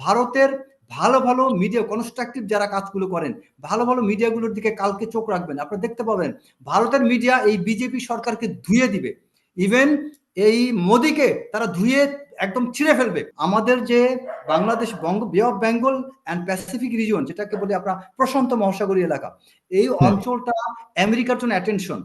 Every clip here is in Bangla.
ভারতের ভালো ভালো মিডিয়া কনস্ট্রাকটিভ যারা কাজগুলো করেন ভালো ভালো মিডিয়াগুলোর দিকে কালকে চোখ রাখবেন। আপনারা দেখতে পাবেন ভারতের মিডিয়া এই বিজেপি সরকারকে ধুয়ে দিবে। ইভেন এই মোদিকে তারা ধুয়ে একদম ছিঁড়ে ফেলবে। আমাদের যে বাংলাদেশ বঙ্গ bay of Bengal and Pacific region যেটাকে বলি আপনার প্রশান্ত মহাসাগরীয় এলাকা এই অঞ্চলটা আমেরিকার জন্য অ্যাটেনশন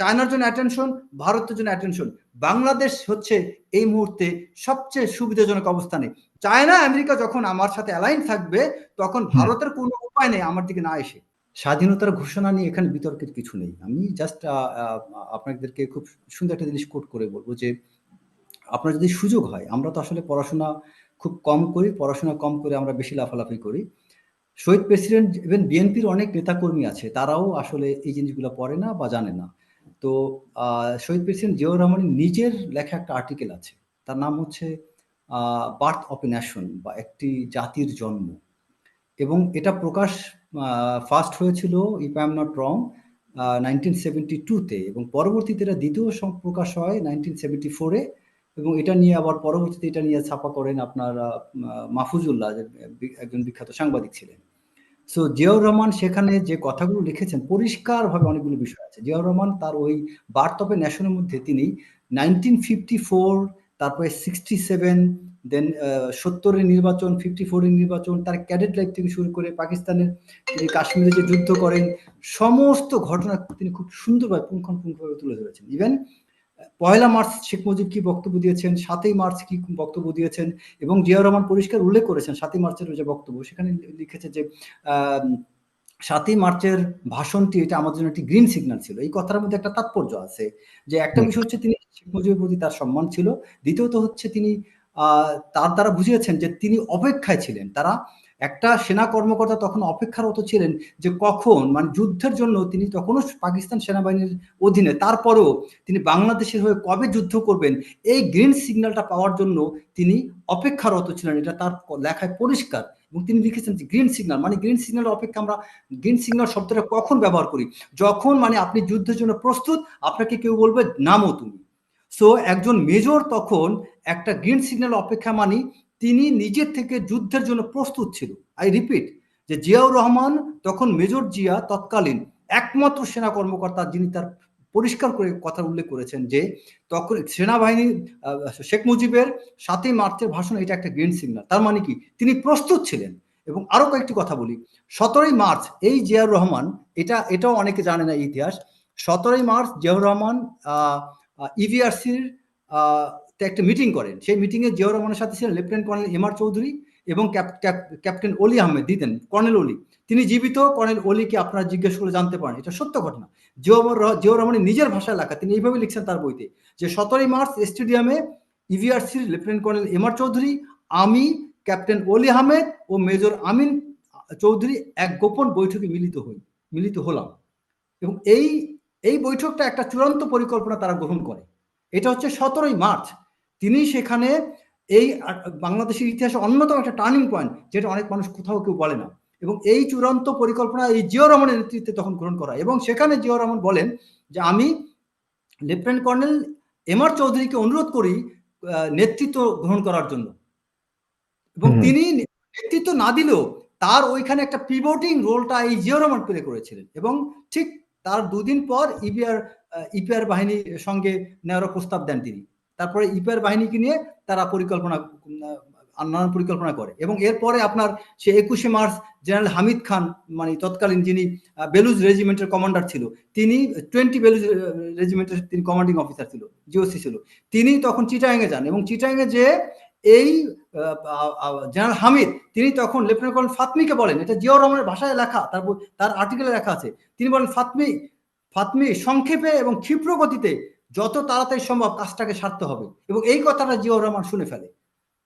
চায়নার জন্য অ্যাটেনশন ভারতের জন্য অ্যাটেনশন বাংলাদেশ হচ্ছে এই মুহূর্তে সবচেয়ে সুবিধাজনক অবস্থানে। চায়না আমেরিকা যখন আমার সাথে অ্যালাইন থাকবে তখন ভারতের কোনো উপায় নেই আমার দিকে না এসে। স্বাধীনতার ঘোষণা নিয়ে এখানে বিতর্কের কিছু নেই। আমি জাস্ট আপনাদেরকে খুব সুন্দর একটা জিনিস কোট করে বলব যে আপনার যদি সুযোগ হয় আমরা তো আসলে পড়াশোনা খুব কম করি পড়াশোনা কম করে আমরা বেশি লাফালাফি করি। শহীদ প্রেসিডেন্ট ইভেন বিএনপির অনেক নেতাকর্মী আছে তারাও আসলে এই জিনিসগুলো পড়ে না বা জানে না। তো শহীদ প্রেসিডেন্ট জিয়াউর রহমানের নিজের লেখা একটা আর্টিকেল আছে। তার নাম হচ্ছে বার্থ অফ এ ন্যাশন বা একটি জাতির জন্ম। এবং এটা প্রকাশ ফার্স্ট হয়েছিল if I am not wrong nineteen seventy টুতে এবং পরবর্তীতে এটা দ্বিতীয় প্রকাশ হয় নাইনটিন সেভেন্টি ফোরে এবং এটা নিয়ে আবার পরবর্তীতে এটা নিয়ে ছাপা করেন আপনার মাহফুজুল্লাহ একজন বিখ্যাত সাংবাদিক ছিলেন। সো জিয়াউর রহমান সেখানে যে কথাগুলো লিখেছেন, পরিষ্কারভাবে অনেকগুলো বিষয় আছে। জিয়াউর রহমান তার ওই এ ন্যাশনের মধ্যে তিনি নাইনটিন ফিফটি ফোর তারপরে সিক্সটি সেভেন দেন সত্তরের নির্বাচন ফিফটি ফোরের নির্বাচন, তার ক্যাডেট লাইফ থেকে শুরু করে পাকিস্তানের তিনি কাশ্মীরে যে যুদ্ধ করেন, সমস্ত ঘটনা তিনি খুব সুন্দরভাবে পুঙ্খানুপুঙ্খভাবে তুলে ধরেছেন। ইভেন পয়লা মার্চ শেখ মুজিব কি বক্তব্য দিয়েছেন? সাতই মার্চ কি বক্তব্য দিয়েছেন? এবং জিয়াউর রহমান পরিষ্কার উল্লেখ করেছেন সাতই মার্চের যে বক্তব্য সেখানে লিখেছে যে সাতই মার্চের ভাষণটি এটা আমাদের জন্য একটি গ্রিন সিগন্যাল ছিল। এই কথার মধ্যে একটা তাৎপর্য আছে যে একটা বিষয় হচ্ছে তিনি শেখ মুজিবের প্রতি তার সম্মান ছিল দ্বিতীয়ত হচ্ছে তিনি তার দ্বারা বুঝিয়েছেন যে তিনি অপেক্ষায় ছিলেন। তারা একটা সেনা কর্মকর্তা তখন অপেক্ষারত ছিলেন যে কখন মানে যুদ্ধের জন্য তিনি তখনও পাকিস্তান সেনাবাহিনীর অধীনে, তারপরেও তিনি বাংলাদেশের হয়ে কবে যুদ্ধ করবেন, এই গ্রিন সিগন্যালটা পাওয়ার জন্য তিনি অপেক্ষারত ছিলেন, এটা তার লেখায় পরিষ্কার। এবং তিনি লিখেছেন যে গ্রিন সিগন্যাল মানে গ্রিন সিগন্যাল অপেক্ষা আমরা গ্রিন সিগন্যাল শব্দটা কখন ব্যবহার করি? যখন মানে আপনি যুদ্ধের জন্য প্রস্তুত, আপনাকে কেউ বলবে, নামো তুমি। সো একজন মেজর তখন একটা গ্রিন সিগন্যাল অপেক্ষা মানি তিনি নিজের থেকে যুদ্ধের জন্য প্রস্তুত ছিল। আই রিপিট যে জিয়াউর রহমান তখন মেজর জিয়া তৎকালীন একমাত্র সেনা কর্মকর্তা যিনি তার পরিষ্কার করে কথা উল্লেখ করেছেন যে, তখন সেনাবাহিনী শেখ মুজিবের সাতই মার্চের ভাষণ এটা একটা গ্রিন সিগন্যাল তার মানে কি? তিনি প্রস্তুত ছিলেন। এবং আরও কয়েকটি কথা বলি। সতেরোই মার্চ এই জিয়াউর রহমান, এটা, এটাও অনেকে জানে না ইতিহাস, সতেরোই মার্চ জিয়াউর রহমান ইভিআরসির একটা মিটিং করেন। সেই মিটিংয়ে জিয়াউর রহমানের সাথে ছিলেন lieutenant colonel M R Chowdhury এবং ক্যাপ্টেন অলি আহমেদ দিতেন কর্নেল অলি তিনি জীবিত কর্নেল অলিকে আপনারা জিজ্ঞেস করে জানতে পারেন। এটা সত্য ঘটনা। জিয়াউর জিয়াউর রহমানের নিজের ভাষায় লেখা, তিনি এইভাবে লিখছেন তার বইতে, যে সতেরোই মার্চ স্টেডিয়ামে ইভিআরসির lieutenant colonel M R Chowdhury আমি ক্যাপ্টেন অলি আহমেদ ও মেজর আমিন চৌধুরী এক গোপন বৈঠকে মিলিত হই, মিলিত হলাম। এবং এই এই বৈঠকটা একটা চূড়ান্ত পরিকল্পনা তারা গ্রহণ করে। এটা হচ্ছে সতেরোই মার্চ। তিনি সেখানে এই বাংলাদেশের ইতিহাসে অন্যতম একটা টার্নিং পয়েন্ট যেটা অনেক মানুষ কোথাও কেউ বলে না। এবং এই চূড়ান্ত পরিকল্পনা এই জিও রহমানের নেতৃত্বে তখন গ্রহণ করা। এবং সেখানে জিও রহমান বলেন যে আমি লেফটেন্যান্ট কর্নেল এম আর চৌধুরীকে অনুরোধ করি নেতৃত্ব গ্রহণ করার জন্য। এবং তিনি নেতৃত্ব না দিলেও তার ওইখানে একটা পিভোটিং রোলটা এই জিও রহমান প্লে করেছিলেন। এবং ঠিক তার দুদিন পর ইপিআর ইপিআর বাহিনীর সঙ্গে নেওয়ার প্রস্তাব দেন তিনি। তারপরে ইপিআর বাহিনীকে নিয়ে তারা পরিকল্পনা নানান পরিকল্পনা করে। এবং এরপরে আপনার সে একুশে মার্চ জেনারেল হামিদ খান মানে তৎকালীন যিনি বেলুজ রেজিমেন্টের কমান্ডার ছিল, তিনি টোয়েন্টি বেলুজ রেজিমেন্টের তিনি কমান্ডিং অফিসার ছিল, জিওসি ছিল। তিনি তখন চিটাঙ্গে যান এবং চিটাঙ্গে যে এই জেনারেল হামিদ, তিনি তখন লেফটেন্যান্ট কর্নেল ফাতমিকে বলেন, এটা জিয়াউর রহমানের ভাষায় লেখা, তার তার আর্টিকেলে লেখা আছে। তিনি বলেন, ফাতমি ফাতমি সংক্ষেপে এবং ক্ষিপ্র গতিতে যত তাড়াতাড়ি সম্ভব কাজটাকে সারতে হবে। এবং এই কথাটা জিয়াউর রহমান শুনে ফেলে।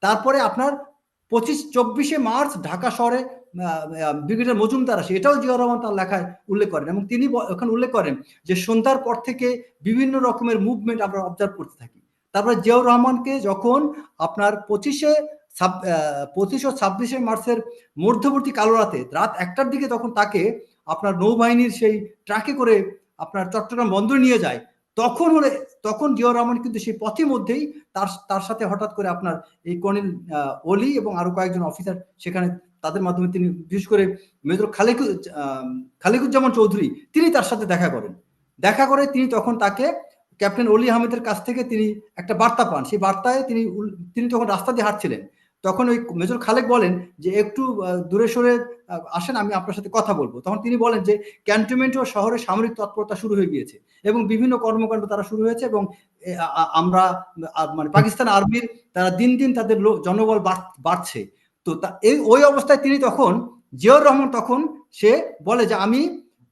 তারপরে আপনার পঁচিশ, চব্বিশে মার্চ ঢাকা শহরে ব্রিগেডিয়ার মজুমদার আসে। এটাও জিয়াউর রহমান তার লেখায় উল্লেখ করেন। এবং তিনি ওখানে উল্লেখ করেন যে, সন্ধ্যার পর থেকে বিভিন্ন রকমের মুভমেন্ট আমরা অবজার্ভ করতে থাকি। তারপরে জিয়াউর রহমানকে যখন আপনার পঁচিশে পঁচিশ ও ছাব্বিশে মার্চের মধ্যবর্তী কালো রাতে, রাত একটার দিকে তখন তাকে আপনার নৌবাহিনীর সেই ট্রাকে করে আপনার চট্টগ্রাম বন্দর নিয়ে যায়। তখন হলে, তখন জিয়াউর রহমান কিন্তু সেই পথের মধ্যেই তার তার সাথে হঠাৎ করে আপনার এই কর্নেল অলি এবং আরও কয়েকজন অফিসার সেখানে তাদের মাধ্যমে তিনি, বিশেষ করে মেজর খালেকু খালেকুজ্জামান চৌধুরী, তিনি তার সাথে দেখা করেন। দেখা করে তিনি তখন তাকে ক্যাপ্টেন অলি আহমেদের কাছ থেকে তিনি একটা বার্তা পান। সেই বার্তায় তিনি তিনি তখন রাস্তা দিয়ে হাঁটছিলেন। তখন ওই মেজর খালেক বলেন যে একটু দূরে সরে আসেন আমি আপনার সাথে কথা বলব। তখন তিনি বলেন যে ক্যান্টনমেন্ট ও শহরে সামরিক তৎপরতা শুরু হয়ে গিয়েছে এবং বিভিন্ন কর্মকাণ্ড তারা শুরু হয়েছে এবং আমরা মানে পাকিস্তান আর্মির তারা দিন দিন তাদের জনবল বাড়ছে। তো এই ওই অবস্থায় তিনি তখন জিয়র রহমান তখন সে বলে যে আমি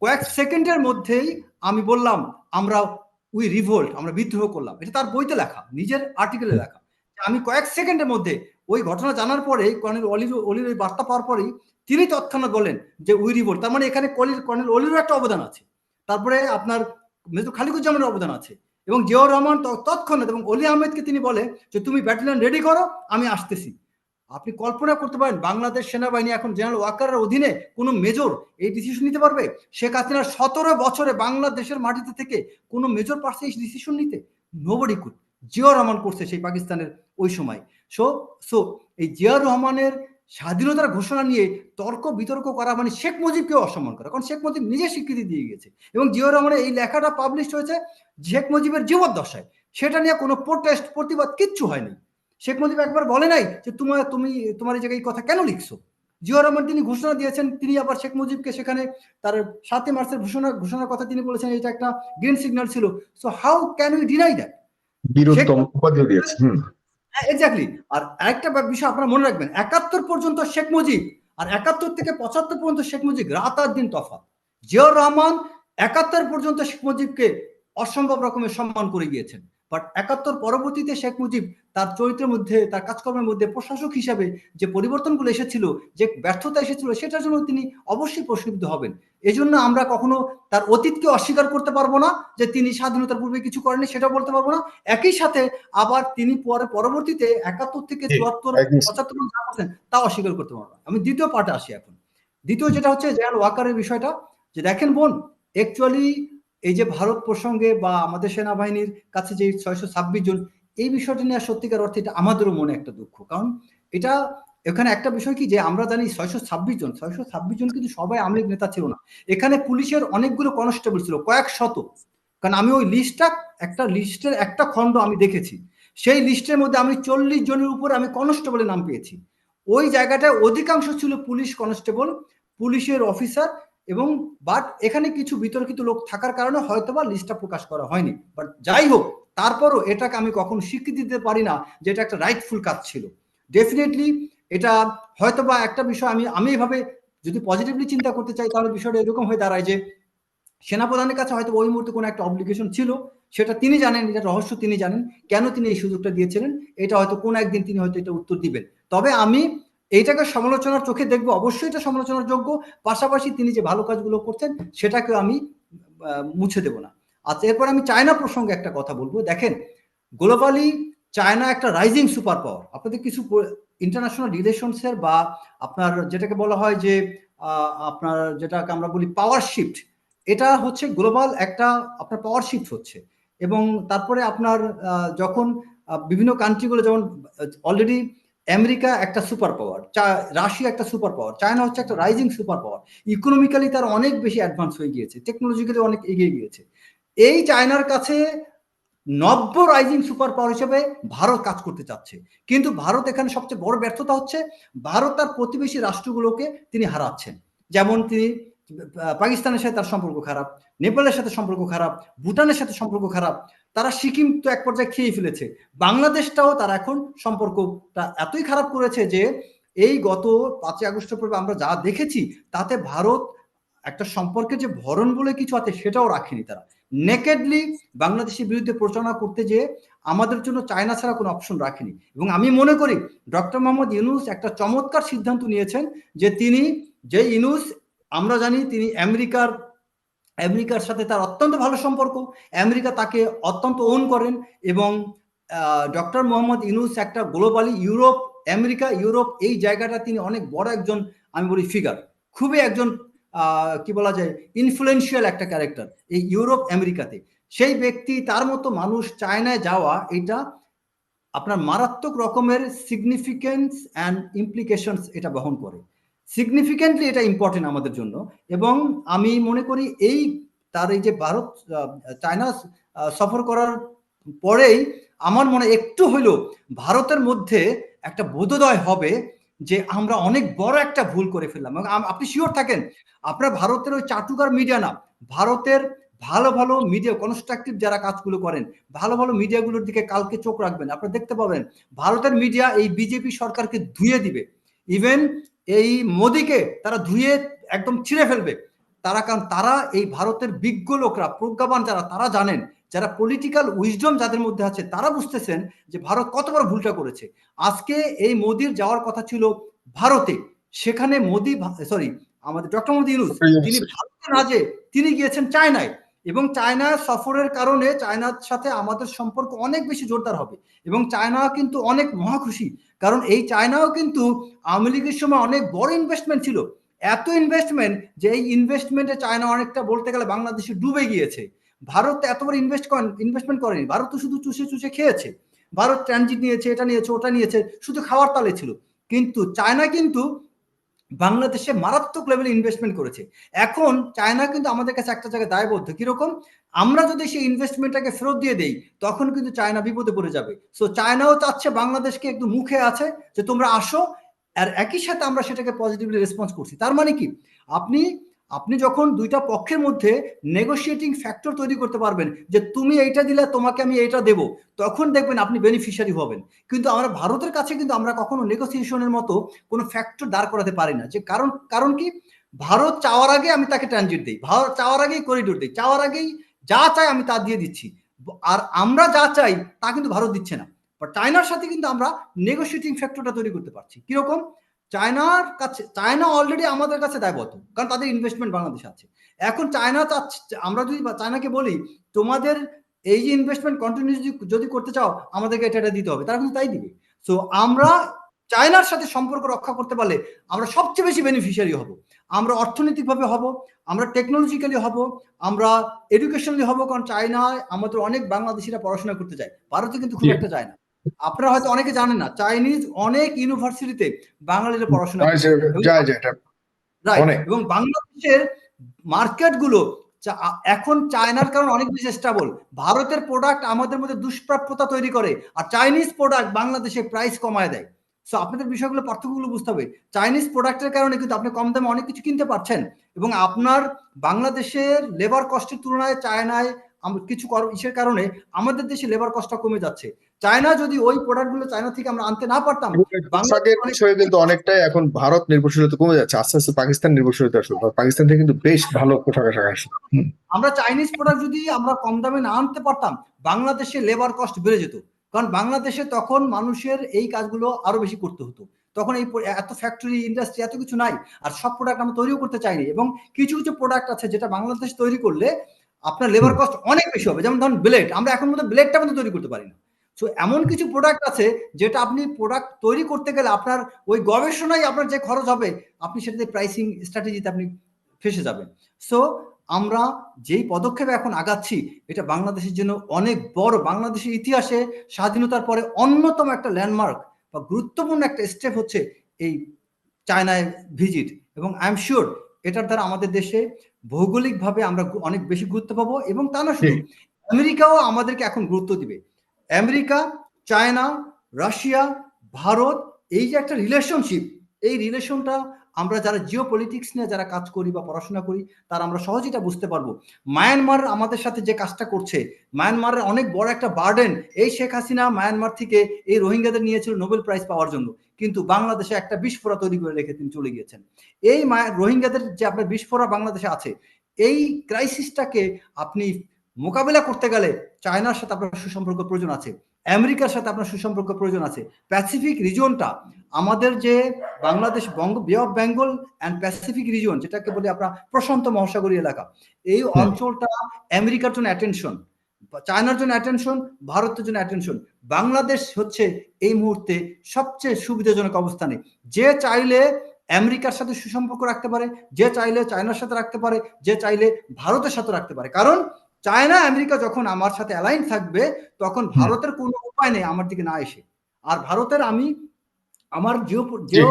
কয়েক সেকেন্ডের মধ্যেই আমি বললাম আমরা উই রিভোল্ট আমরা বিদ্রোহ করলাম। এটা তার বইতে লেখা নিজের আর্টিকেলে লেখা। আমি কয়েক সেকেন্ডের মধ্যে ওই ঘটনা জানার পরে কর্নেল অলির অলির ওই বার্তা পাওয়ার পরেই তিনি তৎক্ষণাৎ বলেন যে উই রিভোল্ট তার মানে এখানে কলির, কর্নেল অলিরও একটা অবদান আছে। তারপরে আপনার মেজর খালিকুজ্জামানের অবদান আছে এবং জিয়াউর রহমান তৎক্ষণাৎ এবং অলি আহমেদকে তিনি বলে যে তুমি ব্যাটালিয়ন রেডি করো, আমি আসতেছি। আপনি কল্পনা করতে পারেন, বাংলাদেশ সেনাবাহিনী এখন জেনারেল ওয়াকারের অধীনে কোনো মেজর এই ডিসিশন নিতে পারবে? শেখ হাসিনার সতেরো বছরে বাংলাদেশের মাটিতে থেকে কোনো মেজর পারছে এই ডিসিশন নিতে? নোবডি কুড জিয়া রহমান করছে সেই পাকিস্তানের ওই সময়। সো সো এই জিয়াউর রহমানের স্বাধীনতার ঘোষণা নিয়ে তর্ক বিতর্ক করা মানে শেখ মুজিবকেও অসম্মান করা। কারণ শেখ মুজিব নিজে স্বীকৃতি দিয়ে গেছে এবং জিয়াউর রহমানের এই লেখাটা পাবলিশ হয়েছে শেখ মুজিবের জীবদ্দশায়। সেটা নিয়ে কোনো প্রোটেস্ট প্রতিবাদ কিচ্ছু হয়নি। শেখ মুজিব একবার বলে নাই যে তোমার তুমি তোমার এই জায়গায় এই কথা কেন লিখছো? জিয়া রহমান তিনি ঘোষণা দিয়েছেন তিনি আবার শেখ মুজিবকে সেখানে তার সাতই মার্চের ঘোষণা ঘোষণার কথা তিনি বলেছেন এটা একটা গ্রিন সিগন্যাল ছিল। So how can we deny that exactly আর আরেকটা বিষয় আপনারা মনে রাখবেন, একাত্তর পর্যন্ত শেখ মুজিব আর একাত্তর থেকে পঁচাত্তর পর্যন্ত শেখ মুজিব রাত আর দিন তফাৎ। জিয়াউর রহমান একাত্তর পর্যন্ত শেখ মুজিবকে অসম্ভব রকমের সম্মান করে গিয়েছেন। বাট একাত্তর পরবর্তীতে শেখ মুজিব তার চরিত্রের মধ্যে তার কাজকর্মের মধ্যে প্রশাসক হিসাবে যে পরিবর্তনগুলো এসেছিল যে ব্যর্থতা এসেছিল সেটার জন্য তিনি অবশ্যই প্রশ্নবিদ্ধ হবেন। এই জন্য আমরা কখনো তার অতীতকে অস্বীকার করতে পারব না যে তিনি স্বাধীনতার পূর্বে কিছু করেনি সেটা বলতে পারব না। একই সাথে আবার তিনি পরে পরবর্তীতে একাত্তর থেকে চুয়াত্তর পঁচাত্তর যা করছেন তা অস্বীকার করতে পারব আমি দ্বিতীয় পার্টে আসি এখন। দ্বিতীয় যেটা হচ্ছে জয়াল ওয়াকারের বিষয়টা যে দেখেন বোন অ্যাকচুয়ালি এই যে ভারত প্রসঙ্গে বা আমাদের সেনাবাহিনীর কাছে যে ছয়শো ছাব্বিশ জন, এই বিষয়টা নিয়ে সত্যিকার অর্থে এটা আমাদেরও মনে একটা দুঃখ। কারণ এটা এখানে একটা বিষয় কি যে আমরা জানি ছয়শো ছাব্বিশ জন, ছয়শো ছাব্বিশ জন কিন্তু সবাই আমলিক নেতা ছিল না। এখানে পুলিশের অনেকগুলো কনস্টেবল ছিল কয়েক শত কারণ আমি ওই লিস্টটা, একটা লিস্টের একটা খণ্ড আমি দেখেছি। সেই লিস্টের মধ্যে আমি চল্লিশ জনের উপর আমি কনস্টেবলের নাম পেয়েছি। ওই জায়গাটায় অধিকাংশ ছিল পুলিশ কনস্টেবল, পুলিশের অফিসার এবং বাট এখানে কিছু বিতর্কিত লোক থাকার কারণে হয়তো বা লিস্টটা প্রকাশ করা হয়নি। বাট যাই হোক, তারপরও এটাকে আমি কখনো স্বীকৃতি দিতে পারি না যে এটা একটা রাইটফুল কাজ ছিল। ডেফিনেটলি এটা হয়তো বা একটা বিষয় আমি আমি এভাবে যদি পজিটিভলি চিন্তা করতে চাই, তাহলে বিষয়টা এরকম হয়ে দাঁড়ায় যে সেনাপ্রধানের কাছে হয়তো ওই মুহূর্তে কোনো একটা অব্লিগেশন ছিল, সেটা তিনি জানেন, এটা রহস্য তিনি জানেন, কেন তিনি এই সুযোগটা দিয়েছিলেন, এটা হয়তো কোন একদিন তিনি হয়তো এটা উত্তর দিবেন। তবে আমি এইটাকে সমালোচনার চোখে দেখব, অবশ্যই এটা সমালোচনার যোগ্য। পাশাপাশি তিনি যে ভালো কাজগুলো করছেন, সেটাকে আমি মুছে দেব না। আর এরপর আমি চায়না প্রসঙ্গে একটা কথা বলব। দেখেন, গ্লোবালি চায়না একটা রাইজিং সুপার পাওয়ার। আপনাদের কিছু ইন্টারন্যাশনাল রিলেশনসের বা আপনার যেটাকে বলা হয় যে আপনার যেটাকে আমরা বলি পাওয়ার শিফট এটা হচ্ছে গ্লোবাল একটা, আপনার পাওয়ার শিফট হচ্ছে। এবং তারপরে আপনার যখন বিভিন্ন কান্ট্রিগুলো যেমন অলরেডি আমেরিকা একটা সুপার পাওয়ার রাশিয়া একটা সুপার পাওয়ার, চায়না হচ্ছে একটা রাইজিং সুপার পাওয়ার ইকোনমিক্যালি তার অনেক বেশি অ্যাডভান্স হয়ে গিয়েছে টেকনোলজিক্যালি অনেক এগিয়ে গিয়েছে। এই চায়নার কাছে নব্য রাইজিং সুপার পাওয়ার হিসেবে ভারত কাজ করতে চাচ্ছে। কিন্তু ভারত এখানে সবচেয়ে বড় ব্যর্থতা হচ্ছে, ভারত তার প্রতিবেশী রাষ্ট্রগুলোকে তিনি হারাচ্ছেন। যেমন তিনি পাকিস্তানের সাথে তার সম্পর্ক খারাপ, নেপালের সাথে সম্পর্ক খারাপ, ভুটানের সাথে সম্পর্ক খারাপ তারা সিকিম তো এক পর্যায়ে খেয়ে ফেলেছে। বাংলাদেশটাও তারা এখন সম্পর্কটা এতই খারাপ করেছে যে এই গত পাঁচই আগস্টের পূর্বে আমরা যা দেখেছি, তাতে ভারত একটা সম্পর্কে যে ভরণ বলে কিছু আছে সেটাও রাখেনি তারা। নেকেডলি বাংলাদেশের বিরুদ্ধে প্রচারণা করতে যে আমাদের জন্য চায়না ছাড়া কোনো অপশন রাখেনি। এবং আমি মনে করি ডক্টর মোহাম্মদ ইউনুস একটা চমৎকার সিদ্ধান্ত নিয়েছেন যে তিনি, যে ইউনুস, আমরা জানি তিনি আমেরিকার আমেরিকার সাথে তার অত্যন্ত ভালো সম্পর্ক। আমেরিকা তাকে অত্যন্ত ওন করেন এবং ডক্টর মোহাম্মদ ইউনুস একটা গ্লোবালি ইউরোপ, আমেরিকা, ইউরোপ এই জায়গাটা তিনি অনেক বড় একজন, আমি বলি ফিগার খুবই একজন কি বলা যায় ইনফ্লুয়েন্সিয়াল একটা ক্যারেক্টার এই ইউরোপ, আমেরিকাতে। সেই ব্যক্তি, তার মতো মানুষ চায়নায় যাওয়া, এটা আপনার মারাত্মক রকমের সিগনিফিকেন্স অ্যান্ড ইমপ্লিকেশনস এটা বহন করে। সিগনিফিকেন্টলি এটা ইম্পর্টেন্ট আমাদের জন্য। এবং আমি মনে করি এই তার এই যে ভারত চায়না সফর করার পরেই আমার মনে একটু হইলেও ভারতের মধ্যে একটা বোধোদয় হবে যে আমরা অনেক বড় একটা ভুল করে ফেললাম। এবং আপনি শিওর থাকেন, আপনার ভারতের ওই চাটুকার মিডিয়া না। ভারতের ভালো ভালো মিডিয়া কনস্ট্রাকটিভ যারা কাজগুলো করেন, ভালো ভালো মিডিয়াগুলোর দিকে কালকে চোখ রাখবেন। আপনারা দেখতে পাবেন, ভারতের মিডিয়া এই বিজেপি সরকারকে ধুয়ে দিবে। ইভেন এই মোদিকে তারা ধুয়ে একদম ছিঁড়ে ফেলবে। তারা কারণ তারা এই ভারতের বিজ্ঞ লোকরা প্রজ্ঞাবান যারা তারা জানেন যারা পলিটিক্যাল উইজডম যাদের মধ্যে আছে তারা বুঝতেছেন যে ভারত কত বড় ভুলটা করেছে। আজকে এই মোদির যাওয়ার কথা ছিল ভারতে। সেখানে মোদি সরি আমাদের ডক্টর মোদি ইউনুস তিনি ভারতে না যে তিনি গিয়েছেন চায়নায়। এবং চায়না সফরের কারণে চায়নার সাথে আমাদের সম্পর্ক অনেক বেশি জোরদার হবে এবং চায়না কিন্তু অনেক মহাখুশি। কারণ এই চায়নাও কিন্তু আওয়ামী লীগের সময় অনেক বড় ইনভেস্টমেন্ট ছিল। এত ইনভেস্টমেন্ট যে এই ইনভেস্টমেন্টে চায়না অনেকটা বলতে গেলে বাংলাদেশে ডুবে গিয়েছে। ভারত এত বড় ইনভেস্ট করেন ইনভেস্টমেন্ট করেনি। ভারত তো শুধু চুষে চুষে খেয়েছে। ভারত ট্রানজিট নিয়েছে, এটা নিয়েছে, ওটা নিয়েছে, শুধু খাওয়ার তালে ছিল। কিন্তু চায়না কিন্তু বাংলাদেশে মারাত্মক লেভেলে ইনভেস্টমেন্ট করেছে। এখন চায়না কিন্তু আমাদের কাছে একটা জায়গায় দায়বদ্ধ। কীরকম? আমরা যদি সেই ইনভেস্টমেন্টটাকে ফেরত দিয়ে দেই, তখন কিন্তু চায়না বিপদে পড়ে যাবে। সো চায়নাও চাচ্ছে বাংলাদেশকে একটু মুখে আছে যে তোমরা আসো, আর একই সাথে আমরা সেটাকে পজিটিভলি রেসপন্স করছি। তার মানে কি? আপনি আপনি যখন দুইটা পক্ষের মধ্যে নেগোসিয়েটিং ফ্যাক্টর তৈরি করতে পারবেন যে তুমি এইটা দিলে তোমাকে আমি এইটা দেব, তখন দেখবেন আপনি বেনিফিশিয়ারি হবেন। কিন্তু আমরা ভারতের কাছে কিন্তু আমরা কখনো নেগোসিয়েশনের মতো কোনো ফ্যাক্টর দাঁড় করাতে পারি না। যে কারণ কারণ কি? ভারত চাওয়ার আগে আমি তাকে ট্রানজিট দিই। ভারত চাওয়ার আগেই করিডোর দিই। চাওয়ার আগেই যা চাই আমি তা দিয়ে দিচ্ছি। আর আমরা যা চাই তা কিন্তু ভারত দিচ্ছে না। বাট চায়নার সাথে কিন্তু আমরা নেগোসিয়েটিং ফ্যাক্টরটা তৈরি করতে পারছি। কীরকম? চায়নার কাছে চায়না অলরেডি আমাদের কাছে দায়বদ্ধ কারণ তাদের ইনভেস্টমেন্ট বাংলাদেশে আছে। এখন চায়না চাচ্ছে আমরা যদি চায়নাকে বলি তোমাদের এই যে ইনভেস্টমেন্ট কন্টিনিউ যদি করতে চাও আমাদেরকে এটা এটা দিতে হবে তারা কিন্তু তাই দিবে। সো আমরা চায়নার সাথে সম্পর্ক রক্ষা করতে পারলে আমরা সবচেয়ে বেশি বেনিফিশিয়ারি হব। আমরা অর্থনৈতিকভাবে হব আমরা টেকনোলজিক্যালি হব আমরা এডুকেশনালি হব কারণ চায়নায় আমাদের অনেক বাংলাদেশিরা পড়াশোনা করতে যায় ভারতে কিন্তু খুব একটা যায় না। আপনারা হয়তো অনেকে জানেন না চাইনিজ অনেক ইউনিভার্সিটিতে বাঙালিরা পড়াশোনা এবং বাংলাদেশের মার্কেটগুলো এখন চায়নার কারণ অনেক বেশি স্টেবল ভারতের প্রোডাক্ট আমাদের মধ্যে দুষ্প্রাপ্যতা তৈরি করে আর চাইনিজ প্রোডাক্ট বাংলাদেশে প্রাইস কমায় দেয়। সো আপনাদের বিষয়গুলো পার্থক্যগুলো বুঝতে হবে। চাইনিজ প্রোডাক্টের কারণে কিন্তু আপনি কম দামে অনেক কিছু কিনতে পারছেন। এবং আপনার বাংলাদেশের লেবার কস্টের তুলনায় চায়নায় কিছু ইসের কারণে আমাদের দেশে লেবার কস্টটা কমে যাচ্ছে। চায়না যদি ওই প্রোডাক্টগুলো চায়না থেকে আমরা আনতে না পারতাম বিষয়ে কিন্তু অনেকটাই এখন ভারত নির্ভরশীলতা কমে যাচ্ছে আস্তে আস্তে পাকিস্তান নির্ভরশীলতা আসবে পাকিস্তান থেকে কিন্তু বেশ ভালো পোশাক আশাক আসে। আমরা চাইনিজ প্রোডাক্ট যদি আমরা কম দামে না আনতে পারতাম বাংলাদেশে লেবার কস্ট বেড়ে যেত। কারণ বাংলাদেশে তখন মানুষের এই কাজগুলো আরও বেশি করতে হতো। তখন এই এত ফ্যাক্টরি ইন্ডাস্ট্রি এত কিছু নাই আর সব প্রোডাক্ট আমরা তৈরিও করতে চাইনি। এবং কিছু কিছু প্রোডাক্ট আছে যেটা বাংলাদেশ তৈরি করলে আপনার লেবার কস্ট অনেক বেশি হবে। যেমন ধরুন ব্লেড আমরা এখন মধ্যে ব্লেডটা কিন্তু তৈরি করতে পারি না। সো এমন কিছু প্রোডাক্ট আছে যেটা আপনি প্রোডাক্ট তৈরি করতে গেলে আপনার ওই গবেষণায় আপনার যে খরচ হবে আপনি সেটাতে প্রাইসিং স্ট্র্যাটেজিতে আপনি ফেসে যাবেন। সো আমরা যেই পদক্ষেপে এখন আগাচ্ছি এটা বাংলাদেশের জন্য অনেক বড়। বাংলাদেশের ইতিহাসে স্বাধীনতার পরে অন্যতম একটা ল্যান্ডমার্ক বা গুরুত্বপূর্ণ একটা স্টেপ হচ্ছে এই চায়নায় ভিজিট এবং আই এম শিওর এটার দ্বারা আমাদের দেশে ভৌগোলিকভাবে আমরা অনেক বেশি গুরুত্ব পাবো এবং তা না শুধু আমেরিকাও আমাদেরকে এখন গুরুত্ব দিবে। আমেরিকা চায়না রাশিয়া ভারত এই যে একটা রিলেশনশিপ এই রিলেশনটা আমরা যারা জিও পলিটিক্স নিয়ে যারা কাজ করি বা পড়াশোনা করি, তার আমরা সহজেই এটা বুঝতে পারব। মায়ানমার আমাদের সাথে যে কাজটা করছে মায়ানমারের অনেক বড় একটা বার্ডেন এই শেখ হাসিনা মায়ানমার থেকে এই রোহিঙ্গাদের নিয়েছিল নোবেল প্রাইজ পাওয়ার জন্য। কিন্তু বাংলাদেশে একটা বিস্ফোরা তৈরি করে রেখে তিনি চলে গিয়েছেন। এই রোহিঙ্গাদের যে আপনার বিস্ফোরা বাংলাদেশে আছে, এই ক্রাইসিসটাকে আপনি মোকাবিলা করতে গেলে চায়নার সাথে আপনার সুসম্পর্ক প্রয়োজন আছে। আমেরিকার সাথে আপনার সুসম্পর্ক প্রয়োজন আছে। প্যাসিফিক রিজনটা আমাদের যে বাংলাদেশ বঙ্গ bay of Bengal and Pacific region যেটাকে বলি আপনার প্রশান্ত মহাসাগরীয় এলাকা এই অঞ্চলটা আমেরিকার জন্য অ্যাটেনশন চায়নার জন্য অ্যাটেনশন ভারতের জন্য অ্যাটেনশন বাংলাদেশ হচ্ছে এই মুহূর্তে সবচেয়ে সুবিধাজনক অবস্থানে। যে চাইলে আমেরিকার সাথে সুসম্পর্ক রাখতে পারে যে চাইলে চায়নার সাথে রাখতে পারে যে চাইলে ভারতের সাথে রাখতে পারে। কারণ চায়না আমেরিকা যখন আমার সাথে অ্যালাইন থাকবে তখন ভারতের কোনো উপায় নেই আমার দিকে না এসে। আর ভারতের আমি আমার জিও জিও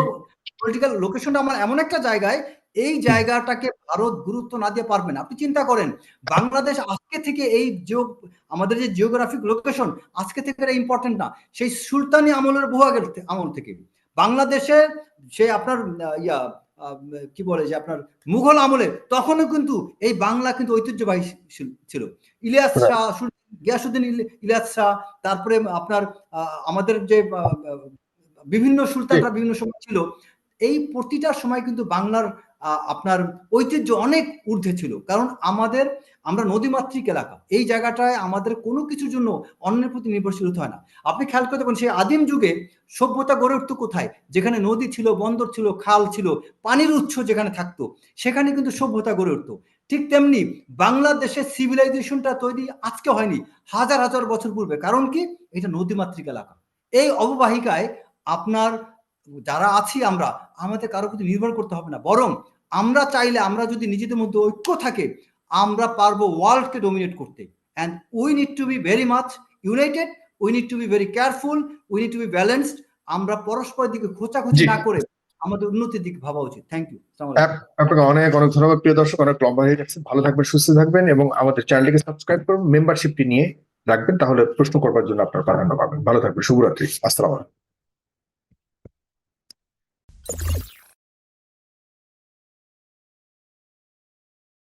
পলিটিক্যাল লোকেশনটা আমার এমন একটা জায়গায় এই জায়গাটাকে ভারত গুরুত্ব না দিয়ে পারবে না। আপনি চিন্তা করেন বাংলাদেশ আজকে থেকে এই জিও আমাদের যে জিওগ্রাফিক লোকেশন আজকে থেকে এটা ইম্পর্টেন্ট না। সেই সুলতানি আমলের বহু আগের আমল থেকে। বাংলাদেশে সে আপনার ইয়া কি বলে যে আপনার মুঘল আমলে তখনও কিন্তু এই বাংলা কিন্তু ঐতিহ্যবাহী ছিল- ইলিয়াস শাহ গিয়াসুদ্দিন ইলিয়াস শাহ তারপরে আপনার আহ, আমাদের যে বিভিন্ন সুলতানরা বিভিন্ন সময় ছিল। এই প্রতিটা সময় কিন্তু বাংলার আপনার ঐতিহ্য অনেক ঊর্ধ্বে ছিল। কারণ আমাদের, আমরা নদীমাতৃক এলাকা। এই জায়গাটায় আমাদের কোনো কিছুর জন্য অন্যের প্রতি নির্ভরশীল হতে হয় না। আপনি খেয়াল করতে পারেন সেই আদিম যুগে সভ্যতা গড়ে উঠতো কোথায়? যেখানে নদী ছিল, বন্দর ছিল, খাল ছিল, পানির উৎস যেখানে থাকতো, সেখানে কিন্তু সভ্যতা গড়ে উঠতো। ঠিক তেমনি বাংলাদেশের সিভিলাইজেশনটা তৈরি আজকে হয়নি, হাজার হাজার বছর পূর্বে। কারণ কি? এটা নদীমাতৃক এলাকা। এই অববাহিকায় আপনার যারা আছি আমরা আমাদের কারও প্রতি নির্ভর করতে হবে না। বরং আমরা চাইলে আমরা যদি নিজেদের মধ্যে ঐক্য থাকে আমরা পারব ওয়ার্ল্ডকে ডোমিনেট করতে। And we need to be very much united we need to be very careful we need to be balanced আমরা পরস্পরের দিকে খোঁচাখুচি না করে আমাদের উন্নতির দিকে ভাবা উচিত। থ্যাংক ইউ আপ- আপনাকে অনেক অনেক ধন্যবাদ প্রিয় দর্শক। অনেক লম্বা হয়ে যাচ্ছে। ভালো থাকবেন সুস্থ থাকবেন এবং আমাদের চ্যানেলটিকে সাবস্ক্রাইব করুন মেম্বারশিপটি নিয়ে রাখবেন। তাহলে প্রশ্ন করবার জন্য আপনার প্রাধান্য পাবেন। ভালো থাকবেন। শুভরাত্রি। আসসালাম you